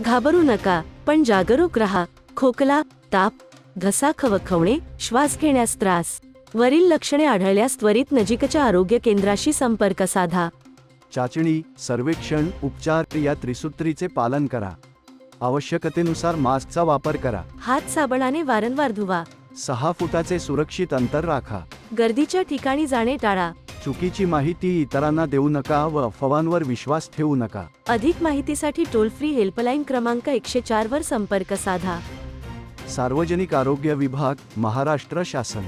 घाबरू नका पण जागरूक रहा. खोकला ताप घसा खवखवणे श्वास घेण्यास त्रास. वरील लक्षणे आढळल्यास त्वरित नजीकच्या आरोग्य केंद्राशी संपर्क साधा. चाचणी सर्वेक्षण उपचार या त्रिसूत्रीचे पालन करा. आवश्यकतेनुसार मास्कचा वापर करा. हात साबणाने वारंवार धुवा. सहा फुटाचे सुरक्षित अंतर राखा. गर्दीच्या ठिकाणी जाणे टाळा. चुकीची माहिती इतरांना देऊ नका व अफवांवर विश्वास ठेवू नका. अधिक माहितीसाठी टोल फ्री हेल्पलाईन क्रमांक एकशे चार वर संपर्क साधा. सार्वजनिक आरोग्य विभाग महाराष्ट्र शासन.